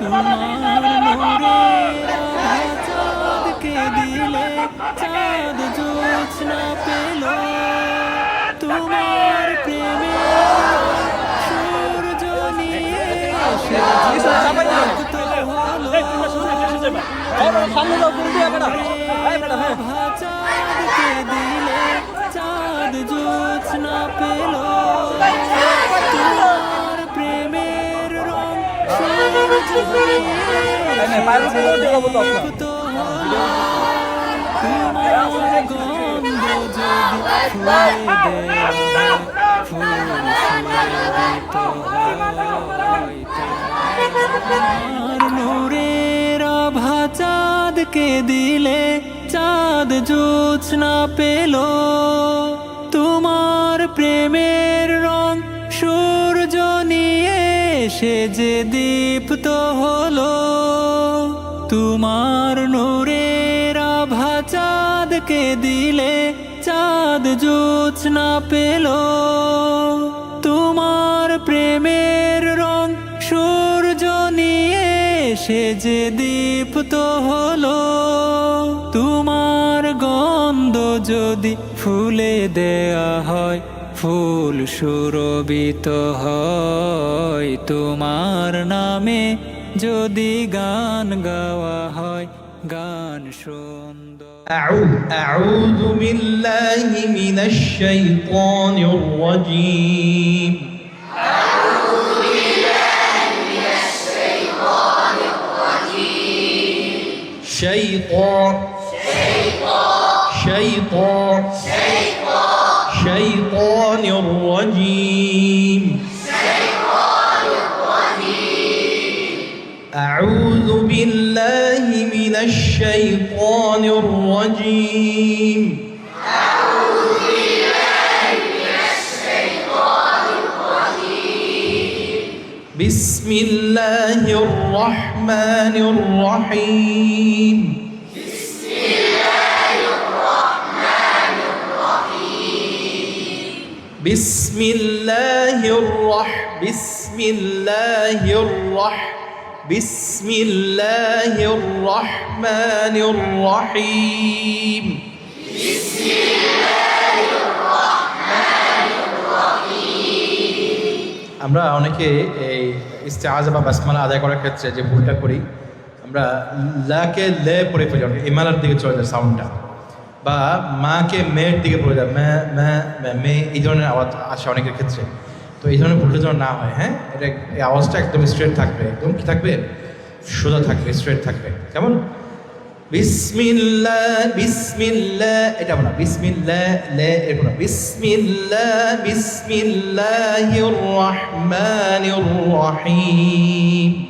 তোমার নূরের চাঁদকে দিলে চাঁদ জোছনা পেল তোমার প্রেমে সূর্য নিয়ে চাঁদকে দিলে চাঁদ জোছনা পেল। চাঁদকে দিলে চাঁদ জোছনা পেল? তোমার প্রেমের রং সূর্য সে যে দীপ্ত হলো, তোমার নূরের আভা চাঁদকে দিলে চাঁদ জোছনা পেল। তোমার প্রেমের রং সূর্য নিয়ে সে যে দীপ্ত হলো, তোমার গন্ধ যদি ফুলে দেয়া হয় ফুল সুরবিত হয় তোমার নামে যদি গান গাওয়া হয় গান সুন্দর أعوذ, أعوذ بالله من الشيطان الرجيم شيطان شيطان شيطان الشيطان الرجيم. الشيطان الرجيم أعوذ بالله من الشيطان الرجيم أعوذ بالله من الشيطان الرجيم. بسم الله الرحمن الرحيم. বিসমিল্লাহির রহ বিসমিল্লাহির রহ বিসমিল্লাহির রহমানির রহিম আমরা অনেকে এই ইস্তেআজা বা বাসমালা আদায় করার ক্ষেত্রে যে ভুলটা করি, আমরা লাকে লে পড়ে ফেলি ইমালার দিকে চলে যায় সাউন্ডটা বা মাকে মেয়ের দিকে বলে যায় মে মে মে, মে এই ধরনের আওয়াজ আসে অনেকের ক্ষেত্রে। তো এই ধরনের ভুলটা যেন না হয় হ্যাঁ? এটা এই আওয়াজটা একদম স্ট্রেট থাকবে একদম কী থাকবে? সোজা থাকবে স্ট্রেট থাকবে। কেমন? বিসমিল্লাহ বিসমিল্লাহ এটা বলা বিসমিল্লাহ লে এরকম না বিসমিল্লাহ বিসমিল্লাহির রহমানির রহিম।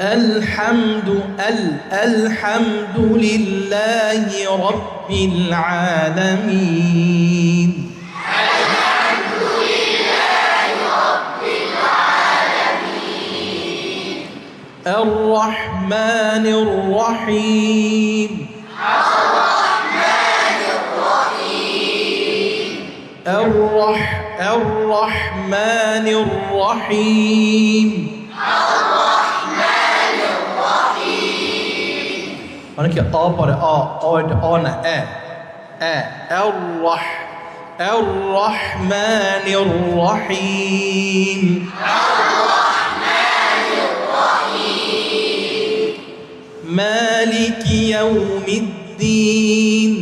الحمد ال الحمد لله رب العالمين. الرحمن الرحيم. الرح الرحمن الرحيم. Man er ikke A bare A. A er الرح الرحمن الرحيم. الرحمن الرحيم مالك يوم الدين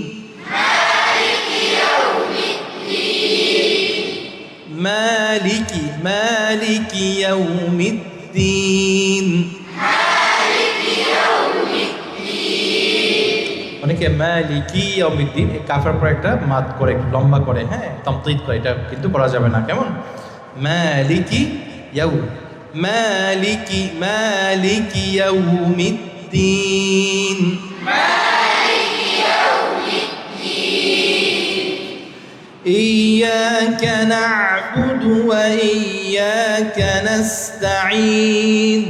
مالك يوم الدين, مالك مالك يوم الدين. অনেকে মালিকি ইয়াউমিদ্দিন এই কাফের পর একটা মাত করে একটু লম্বা করে হ্যাঁ তমতিদ করে এটা কিন্তু করা যাবে না কেমন মালিকি ইয়াউ মালিকি মালিকি ইয়াউমিদ্দিন إياك نعبد وإياك نستعين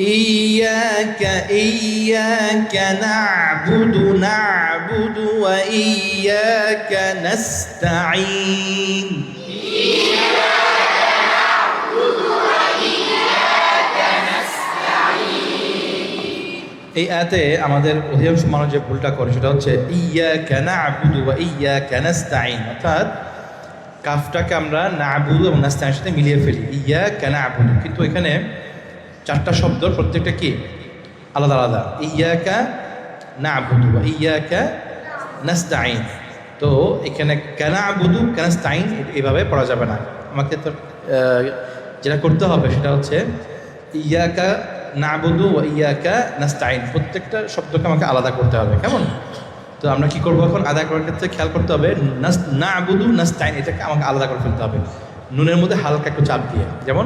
إياك إياك نعبد نعبد وإياك نستعين এই আয়াতে আমাদের অধিকাংশ মানুষ যে ভুলটা করে সেটা হচ্ছে ইয়া কেনা আবুদু বা ইয়া কেনাস্তাইন অর্থাৎ কাফটাকে আমরা না আবুদু এবং নাস্তাইনের সাথে মিলিয়ে ফেলি ইয়া কেনা আবুদু কিন্তু এখানে চারটা শব্দ প্রত্যেকটা কি? আলাদা আলাদা। ইয়াকা না আবুদু বা ইয়াকা নাস্তাইন তো এখানে কেনা আবুদু কেনাস্তাইন এভাবে পড়া যাবে না। আমাকে তো যেটা করতে হবে সেটা হচ্ছে ইয়াকা নাবুদু ও ইয়াকা নাস্তাইন প্রত্যেকটা শব্দকে আমাকে আলাদা করতে হবে, কেমন? তো আমরা কি করব এখন? আলাদা করার ক্ষেত্রে খেয়াল করতে হবে, নাস, নাবুদু নাস্তাইন এটাকে আমাকে আলাদা করে ফেলতে হবে। নুনের মধ্যে হালকা একটু চাপ দিয়ে, যেমন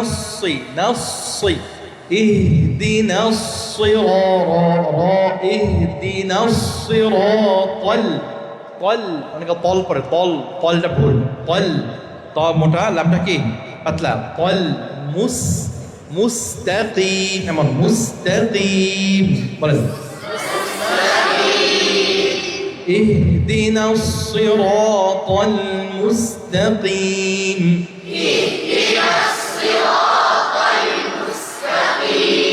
الصي نصي اهدنا الصراط اهدنا الصراط ال طل অনেকে তল করে তল তলটা ভুল তল ত মোটা লামটা কি পাতলা তল মুস মুস্তাকিম এমন মুস্তাকিম বলেন اهدنا الصراط المستقيم. اهدنا الصراط المستقيم.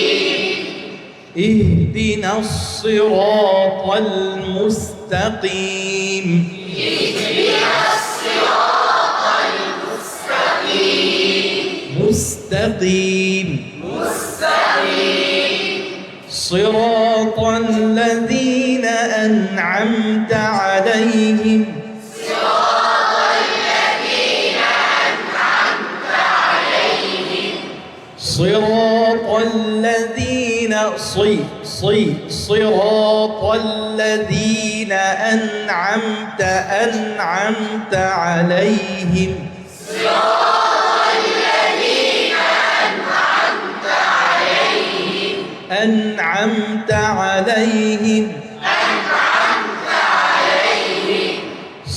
اهدنا الصراط المستقيم اهدنا الصراط المستقيم مستقيم. مستقيم صراط الذي الذين أنعمت عليهم. صراط الذين صي صي صراط الذين أنعمت أنعمت عليهم.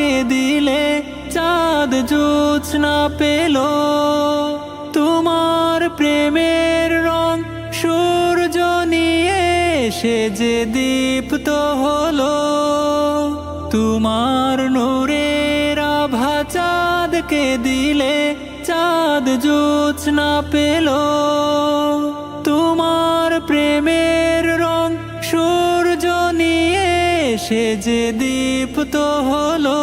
চাঁদকে দিলে চাঁদ জোৎস্না পেল। তোমার প্রেমের রং সূর্য নিয়ে সে যে দীপ্ত হলো। তোমার নূরের আভা চাঁদকে দিলে চাঁদ জোৎস্না পেল। তোমার প্রেমের রং সূর্য নিয়ে সে যে দীপ্ত হলো।